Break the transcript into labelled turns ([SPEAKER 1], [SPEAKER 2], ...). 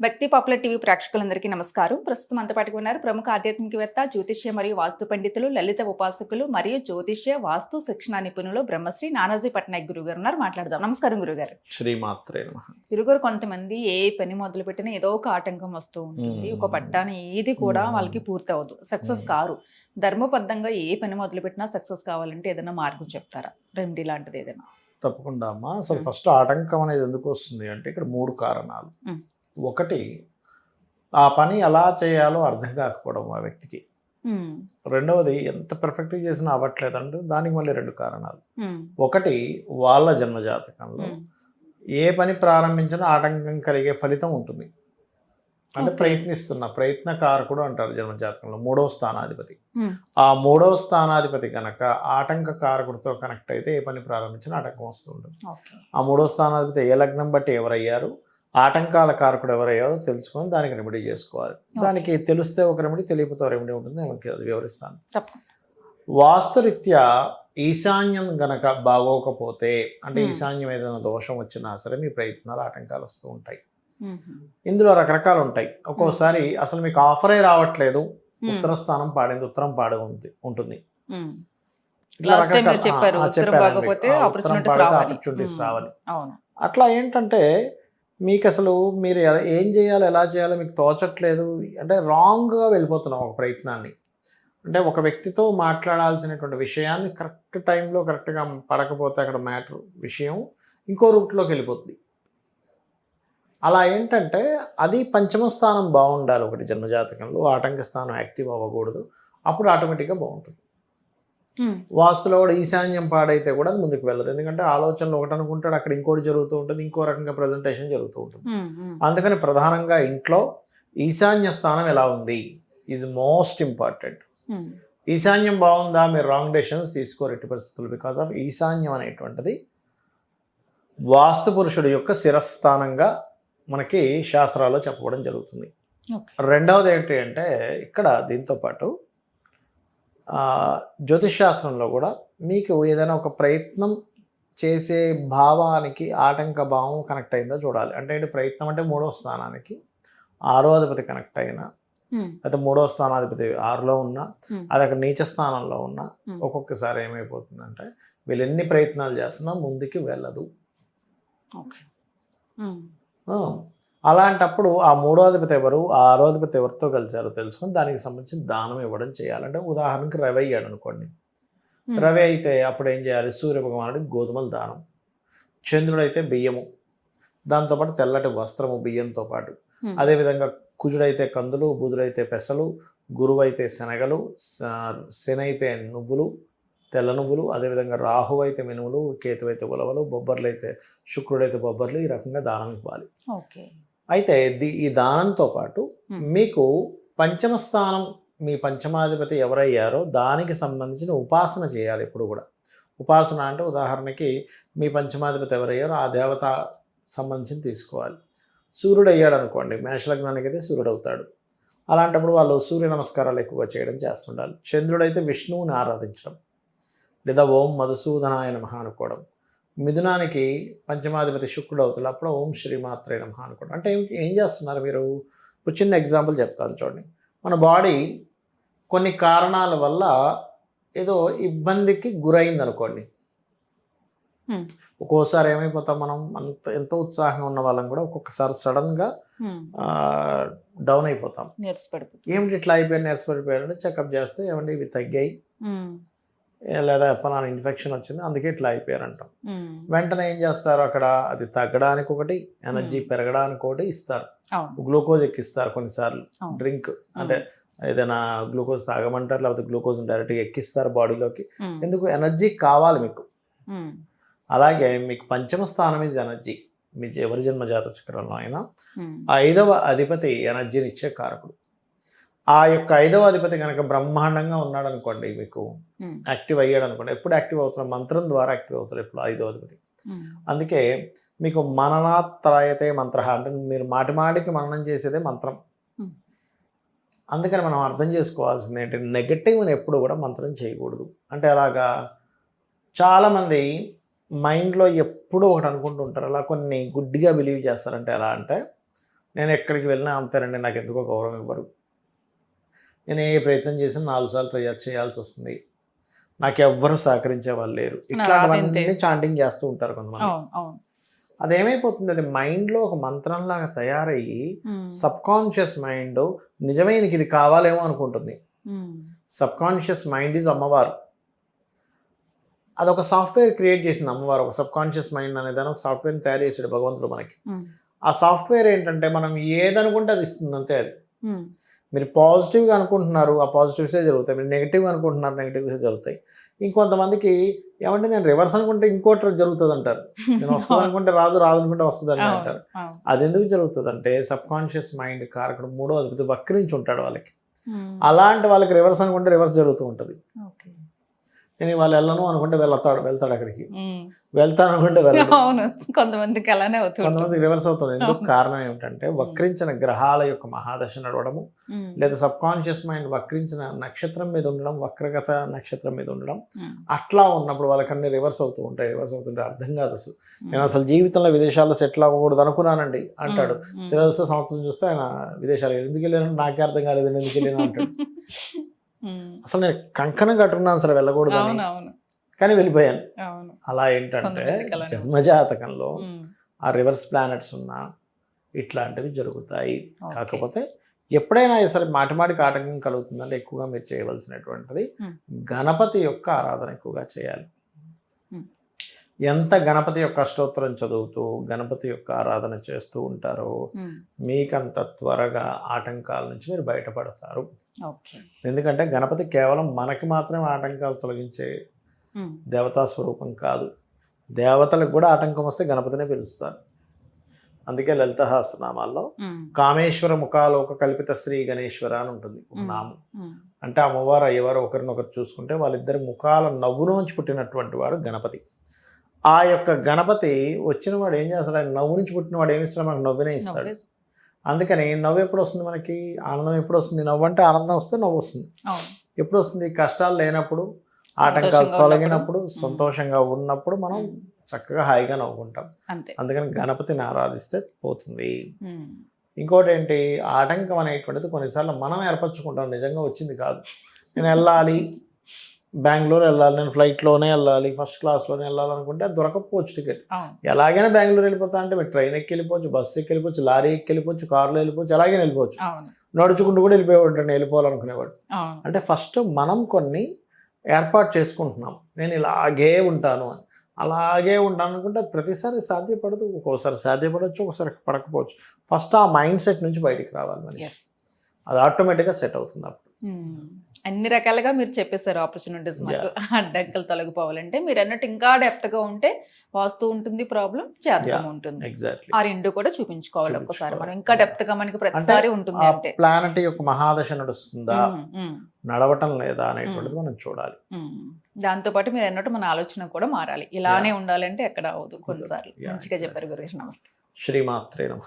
[SPEAKER 1] భక్తి popular TV ప్రేక్షకులందరికీ నమస్కారం. ప్రస్తుతం అంతపాటికి ఉన్నారు ప్రముఖ ఆధ్యాత్మికవేత్త జ్యోతిష్య మరియు వాస్తు పండితులు లలిత ఉపాసకులు మరియు జ్యోతిష్య వాస్తు శిక్షణ నిపుణులు బ్రహ్మశ్రీ నానాజీ పట్నాయక్ గురువు గారు ఉన్నారు. మాట్లాడదాం. నమస్కారం గురుగారు.
[SPEAKER 2] శ్రీమాత్రే
[SPEAKER 1] గురుగారు కొంతమంది ఏ పని మొదలు పెట్టినా ఏదో ఒక ఆటంకం వస్తూ ఉంటుంది. ఒక పట్టాన ఏది కూడా. వాళ్ళకి పూర్తి అవ్వదు. సక్సెస్. కారు. ధర్మబద్ధంగా ఏ పని మొదలు పెట్టినా సక్సెస్ కావాలంటే ఏదైనా మార్గం చెప్తారా? రెమెడీ లాంటిది ఏదైనా.
[SPEAKER 2] తప్పకుండా అమ్మా. అసలు. ఫస్ట్ ఆటంకం అనేది ఎందుకు వస్తుంది అంటే ఇక్కడ మూడు కారణాలు. ఒకటి ఆ పని ఎలా చేయాలో అర్థం కాకపోవడం ఆ వ్యక్తికి. రెండవది ఎంత పర్ఫెక్ట్గా చేసినా అవ్వట్లేదంటే దానికి మళ్ళీ రెండు కారణాలు. ఒకటి వాళ్ళ జన్మజాతకంలో. ఏ పని ప్రారంభించినా ఆటంకం కలిగే ఫలితం ఉంటుంది అంటే. ప్రయత్నిస్తున్న ప్రయత్నకారకుడు అంటారు జన్మజాతకంలో మూడవ స్థానాధిపతి. ఆ మూడవ స్థానాధిపతి కనుక ఆటంక కారకుడితో కనెక్ట్ అయితే ఏ పని ప్రారంభించినా ఆటంకం వస్తుంటుంది ఆ మూడో స్థానాధిపతి ఏ లగ్నం బట్టి ఎవరయ్యారు ఆటంకాల కారకుడు ఎవరయ్యారో తెలుసుకొని దానికి రెమెడీ చేసుకోవాలి. దానికి తెలిస్తే ఒక రెమెడీ తెలియకపోతే రెమెడీ ఉంటుంది. నేను వివరిస్తాను. వాస్తురీత్యా ఈశాన్యం గనక బాగోకపోతే అంటే. ఈశాన్యం ఏదైనా దోషం వచ్చినా సరే మీ ప్రయత్నాలు ఆటంకాలు వస్తూ ఉంటాయి. ఇందులో రకరకాలు ఉంటాయి. ఒక్కోసారి అసలు మీకు ఆఫరే రావట్లేదు. ఉత్తర స్థానం పాడింది ఉత్తరం పాడి ఉంది ఉంటుంది. అట్లా ఏంటంటే మీకు అసలు మీరు ఏం చేయాలి ఎలా చేయాలో మీకు తోచట్లేదు. అంటే రాంగ్గా వెళ్ళిపోతున్నాం ఒక ప్రయత్నాన్ని. అంటే ఒక వ్యక్తితో మాట్లాడాల్సినటువంటి విషయాన్ని కరెక్ట్ టైంలో కరెక్ట్గా పడకపోతే అక్కడ మ్యాటర్ విషయం ఇంకో రూట్లోకి వెళ్ళిపోతుంది అలా ఏంటంటే అది పంచమ స్థానం బాగుండాలి ఒకటి జన్మజాతకంలో. ఆటంక స్థానం యాక్టివ్ అవ్వకూడదు. అప్పుడు ఆటోమేటిక్గా బాగుంటుంది. వాస్తులో కూడా ఈశాన్యం పాడైతే కూడా అది ముందుకు వెళ్ళదు. ఎందుకంటే ఆలోచనలు ఒకటి అనుకుంటాడు అక్కడ ఇంకోటి జరుగుతూ ఉంటుంది ఇంకో రకంగా ప్రజెంటేషన్ జరుగుతూ ఉంటుంది. అందుకని ప్రధానంగా ఇంట్లో ఈశాన్య స్థానం ఎలా ఉంది? Is most important. ఈశాన్యం బాగుందా? మీరు రాంగ్ డెసిషన్స్ తీసుకోరు ఎట్టి పరిస్థితులు బికాస్ ఆఫ్ ఈశాన్యం అనేటువంటిది వాస్తు పురుషుడు యొక్క శిరస్థానంగా మనకి శాస్త్రాల్లో చెప్పడం జరుగుతుంది. రెండవది ఏంటి అంటే ఇక్కడ దీంతో పాటు శాస్త్రంలో కూడా మీకు ఏదైనా ఒక ప్రయత్నం చేసే భావానికి ఆటంక భావం కనెక్ట్ అయిందో చూడాలి అంటే ఏంటి ప్రయత్నం అంటే మూడో స్థానానికి ఆరో అధిపతి కనెక్ట్ అయినా. అయితే మూడో స్థానాధిపతి ఆరులో ఉన్నా. అది అక్కడ నీచ స్థానంలో ఉన్నా. ఒక్కొక్కసారి ఏమైపోతుందంటే వీళ్ళు ఎన్ని ప్రయత్నాలు చేస్తున్నా ముందుకి వెళ్ళదు
[SPEAKER 1] ఓకే
[SPEAKER 2] అలాంటప్పుడు ఆ మూడో అధిపతి ఎవరు? ఆ ఆరో అధిపతి ఎవరితో కలిశారో తెలుసుకొని దానికి సంబంధించిన దానం ఇవ్వడం చేయాలంటే ఉదాహరణకి రవి అయ్యాడు అనుకోండి. రవి అయితే అప్పుడు ఏం చేయాలి? సూర్య భగవానుడికి గోధుమల దానం చంద్రుడైతే బియ్యము దాంతోపాటు తెల్లటి వస్త్రము బియ్యంతో పాటు. అదేవిధంగా కుజుడైతే కందులు బుధుడైతే పెసలు గురువు అయితే శనగలు స- శని అయితే నువ్వులు తెల్ల నువ్వులు అదేవిధంగా రాహు అయితే మినుములు కేతు అయితే ఉలవలు బొబ్బర్లు అయితే శుక్రుడైతే బొబ్బర్లు ఈ రకంగా దానం ఇవ్వాలి.
[SPEAKER 1] ఓకే.
[SPEAKER 2] అయితే ది- ఈ దానంతో పాటు. మీకు పంచమ స్థానం మీ పంచమాధిపతి ఎవరయ్యారో దానికి సంబంధించిన ఉపాసన చేయాలి ఎప్పుడు కూడా. ఉపాసన అంటే ఉదాహరణకి మీ పంచమాధిపతి ఎవరయ్యారో ఆ దేవత సంబంధించి తీసుకోవాలి. సూర్యుడు అయ్యాడు అనుకోండి మేషలగ్నానికి అయితే సూర్యుడు అవుతాడు అలాంటప్పుడు వాళ్ళు సూర్య నమస్కారాలు ఎక్కువగా చేయడం చేస్తుండాలి. చంద్రుడైతే విష్ణువుని ఆరాధించడం లేదా ఓం మధుసూదనాయ నమః అనుకోవడం. మిథునానికి పంచమాధిపతి శుక్రుడు అవుతాడు అప్పుడు ఓం శ్రీమాత్రే నమః అనుకోవడం అంటే ఏం చేస్తున్నారు మీరు? ఒక చిన్న ఎగ్జాంపుల్ చెప్తాను చూడండి. మన బాడీ కొన్ని కారణాల వల్ల ఏదో ఇబ్బందికి గురైంది అనుకోండి. ఒక్కోసారి ఏమైపోతాం మనం? అంత ఎంతో ఉత్సాహంగా ఉన్న వాళ్ళం కూడా ఒక్కొక్కసారి సడన్గా
[SPEAKER 1] మ్మ్.
[SPEAKER 2] డౌన్ అయిపోతాం. ఏమిటి ఇట్లా అయిపోయి నేర్చుపడిపోయారంటే చెకప్ చేస్తే ఏమంటే ఇవి తగ్గాయి. లేదా ఫలానా ఇన్ఫెక్షన్ వచ్చింది అందుకే ఇట్లా అయిపోయారంటాం.
[SPEAKER 1] మ్మ్.
[SPEAKER 2] వెంటనే ఏం చేస్తారు అక్కడ? అది తగ్గడానికి ఒకటి ఎనర్జీ. పెరగడానికి ఒకటి ఇస్తారు. గ్లూకోజ్ ఎక్కిస్తారు కొన్నిసార్లు. డ్రింక్ అంటే ఏదైనా గ్లూకోజ్ తాగమంటారు లేకపోతే గ్లూకోజ్ డైరెక్ట్గా ఎక్కిస్తారు బాడీలోకి. ఎందుకు? ఎనర్జీ కావాలి మీకు. అలాగే మీకు పంచమ స్థానం ఇస్ ఎనర్జీ. మీ ఎవరి జన్మ జాత చక్రంలో అయినా ఐదవ అధిపతి ఎనర్జీని ఇచ్చే కారకుడు. ఆ యొక్క ఐదవ అధిపతి కనుక బ్రహ్మాండంగా ఉన్నాడు అనుకోండి మీకు. యాక్టివ్ అయ్యాడు అనుకోండి ఎప్పుడు యాక్టివ్ అవుతున్నారు మంత్రం ద్వారా యాక్టివ్ అవుతారు ఎప్పుడు ఐదవ అధిపతి. అందుకే మీకు మననాత్రాయతే మంత్ర అంటే మీరు మాటి మాటికి మననం చేసేదే మంత్రం. అందుకని మనం అర్థం చేసుకోవాల్సింది ఏంటి నెగటివ్ని ఎప్పుడు కూడా మంత్రం చేయకూడదు అంటే అలాగా చాలామంది మైండ్లో ఎప్పుడూ ఒకటి అనుకుంటూ ఉంటారు అలా కొన్ని గుడ్డిగా బిలీవ్ చేస్తారంటే ఎలా అంటే నేను ఎక్కడికి వెళ్ళినా అంతేనండి నాకు ఎందుకో గౌరవం ఇవ్వరు నేను ఏ ప్రయత్నం చేసినా నాలుగు సార్లు ట్రై చేయాల్సి వస్తుంది. నాకు ఎవ్వరు సహకరించే వాళ్ళు లేరు. ఇట్లాంటివన్నీ. చాంటింగ్ చేస్తూ ఉంటారు కొంతమంది. అదేమైపోతుంది అది మైండ్లో ఒక మంత్రంలాగా తయారయ్యి సబ్ కాన్షియస్ మైండ్ నిజమే నీకు ఇది కావాలేమో అనుకుంటుంది. సబ్ కాన్షియస్ మైండ్ ఈజ్ అమ్మవారు. అదొక సాఫ్ట్వేర్ క్రియేట్ చేసింది అమ్మవారు. ఒక సబ్ కాన్షియస్ మైండ్ అనే దాని ఒక సాఫ్ట్వేర్ని తయారు చేసాడు భగవంతుడు మనకి. ఆ సాఫ్ట్వేర్ ఏంటంటే మనం ఏదనుకుంటే అది ఇస్తుంది అంతే అది మీరు పాజిటివ్గా అనుకుంటున్నారు ఆ పాజిటివ్సే జరుగుతాయి. మీరు నెగిటివ్గా అనుకుంటున్నారు నెగిటివ్సే జరుగుతాయి. ఇంకొంతమందికి ఏమంటే నేను రివర్స్ అనుకుంటే ఇంకోటి జరుగుతుంది అంటారు నేను వస్తుంది అనుకుంటే రాదు రాదు అనుకుంటే వస్తుంది అని అంటారు. అది ఎందుకు జరుగుతుంది అంటే సబ్ కాన్షియస్ మైండ్ కారకుడు మూడో అధిపతి వక్రించి ఉంటాడు వాళ్ళకి. అలాంటి వాళ్ళకి రివర్స్ అనుకుంటే రివర్స్ జరుగుతూ ఉంటుంది. నేను వాళ్ళు వెళ్ళను అనుకుంటే వెళ్తాడు వెళ్తాడు అక్కడికి. వెళ్తాను అనుకుంటే
[SPEAKER 1] అవును. కొంతమందికి అలానే అవుతుంది
[SPEAKER 2] కొంతమంది రివర్స్ అవుతుంది. ఎందుకు. కారణం ఏమిటంటే వక్రించిన గ్రహాల యొక్క మహాదశ నడవడము లేదా సబ్ కాన్షియస్ మైండ్ వక్రించిన నక్షత్రం మీద ఉండడం వక్రగత నక్షత్రం మీద ఉండడం అట్లా ఉన్నప్పుడు వాళ్ళకన్నీ రివర్స్ అవుతూ ఉంటాయి. రివర్స్ అవుతుంటే అర్థం కాదు అసలు. నేను అసలు జీవితంలో విదేశాల్లో సెటిల్ అవ్వకూడదు అనుకున్నానండి అంటాడు. తెలిస్తే సంవత్సరం చూస్తే ఆయన విదేశాలు ఎందుకు వెళ్ళాను? నాకే అర్థం కాలేదు ఎందుకు వెళ్ళాను అంటాడు. అసలు నేను కంకణం కట్టుకున్నాను అసలు వెళ్ళకూడదు
[SPEAKER 1] అవును అవును
[SPEAKER 2] కానీ వెళ్ళిపోయాను. అలా ఏంటంటే జన్మజాతకంలో ఆ రివర్స్ ప్లానెట్స్ ఉన్నా ఇట్లాంటివి జరుగుతాయి. కాకపోతే ఎప్పుడైనా సరే మాటి మాటికి ఆటంకం కలుగుతుందంటే ఎక్కువగా మీరు చేయవలసినటువంటిది. గణపతి యొక్క ఆరాధన ఎక్కువగా చేయాలి. ఎంత గణపతి యొక్క అష్టోత్తరం చదువుతూ గణపతి యొక్క ఆరాధన చేస్తూ ఉంటారో మీకంత త్వరగా ఆటంకాల నుంచి మీరు బయటపడతారు. ఎందుకంటే గణపతి కేవలం మనకి మాత్రమే ఆటంకాలు తొలగించే దేవతా స్వరూపం కాదు. దేవతలకు కూడా ఆటంకం వస్తే గణపతినే పిలుస్తారు. అందుకే లలితహాస్త్రనామాల్లో
[SPEAKER 1] ఉమ్,
[SPEAKER 2] కామేశ్వర ముఖాలోక కల్పిత శ్రీ గణేశ్వర అని ఉంటుంది ఒక
[SPEAKER 1] మ్మ్.
[SPEAKER 2] నామం. అంటే అమ్మవారు అయ్యవారు ఒకరినొకరు చూసుకుంటే వాళ్ళిద్దరి ముఖాల నవ్వులోంచి పుట్టినటువంటి వాడు గణపతి. ఆ యొక్క గణపతి వచ్చిన వాడు ఏం చేస్తాడు? ఆయన నవ్వు నుంచి పుట్టిన వాడు ఏమి ఇస్తాడు? మనకు నవ్వునే ఇస్తాడు. అందుకని నవ్వు ఎప్పుడు వస్తుంది మనకి? ఆనందం ఎప్పుడు వస్తుంది? నవ్వు అంటే ఆనందం వస్తే నవ్వు వస్తుంది. ఎప్పుడు వస్తుంది? కష్టాలు లేనప్పుడు ఆటంకాలు తొలగినప్పుడు. సంతోషంగా ఉన్నప్పుడు మనం చక్కగా హాయిగా నవ్వుకుంటాం. అందుకని గణపతిని ఆరాధిస్తే పోతుంది. ఇంకోటి ఏంటి ఆటంకం అనేటువంటిది కొన్నిసార్లు మనం ఏర్పరచుకుంటాం. నిజంగా వచ్చింది కాదు. నేను వెళ్ళాలి బెంగళూరు వెళ్ళాలి నేను ఫ్లైట్లోనే వెళ్ళాలి ఫస్ట్ క్లాస్లోనే వెళ్ళాలి అనుకుంటే అది దొరకకపోవచ్చు టికెట్ ఎలాగైనా బెంగళూరు వెళ్ళిపోతా అంటే మీరు ట్రైన్ ఎక్కి వెళ్ళిపోవచ్చు బస్సు ఎక్కి వెళ్ళిపోవచ్చు లారీ ఎక్కి వెళ్ళిపోవచ్చు కారులో వెళ్ళిపోవచ్చు ఎలాగైనా వెళ్ళిపోవచ్చు. నడుచుకుంటూ కూడా వెళ్ళిపోయేవాడు నేను వెళ్ళిపోవాలనుకునేవాడు. అంటే ఫస్ట్ మనం కొన్ని ఏర్పాటు చేసుకుంటున్నాం. నేను ఇలాగే ఉంటాను అని. అలాగే ఉంటాను అనుకుంటే అది ప్రతిసారి సాధ్యపడదు. ఒక్కోసారి సాధ్యపడవచ్చు ఒకసారి పడకపోవచ్చు. ఫస్ట్ ఆ మైండ్ సెట్ నుంచి బయటికి రావాలి మనిషి. అది ఆటోమేటిక్గా సెట్ అవుతుంది అప్పుడు.
[SPEAKER 1] అన్ని రకాలుగా మీరు చెప్పేశారు ఆపర్చునిటీస్ మాకు. అడ్డంకులు తొలగిపోవాలంటే మీరు అన్నట్టు ఇంకా డెప్త్గా ఉంటే వాస్తు ఉంటుంది ప్రాబ్లం జాతకం. ఉంటుంది. ఆ రెండు కూడా చూపించుకోవాలి ఒక్కసారి. మనం ఇంకా డెప్త్గా మనకి ప్రతిసారి ఉంటుంది అంటే.
[SPEAKER 2] ప్లానెట్ యొక్క మహాదశ నడుస్తుందా? నడవటం లేదా అనేటువంటిది మనం చూడాలి.
[SPEAKER 1] ఉమ్. దాంతో పాటు మీరు అన్నట్టు మన ఆలోచన కూడా మారాలి. ఇలానే ఉండాలంటే ఎక్కడ అవదు కొన్నిసార్లు. మంచిగా. చెప్పారు గురించి నమస్తే.
[SPEAKER 2] శ్రీమాత్రే నమ.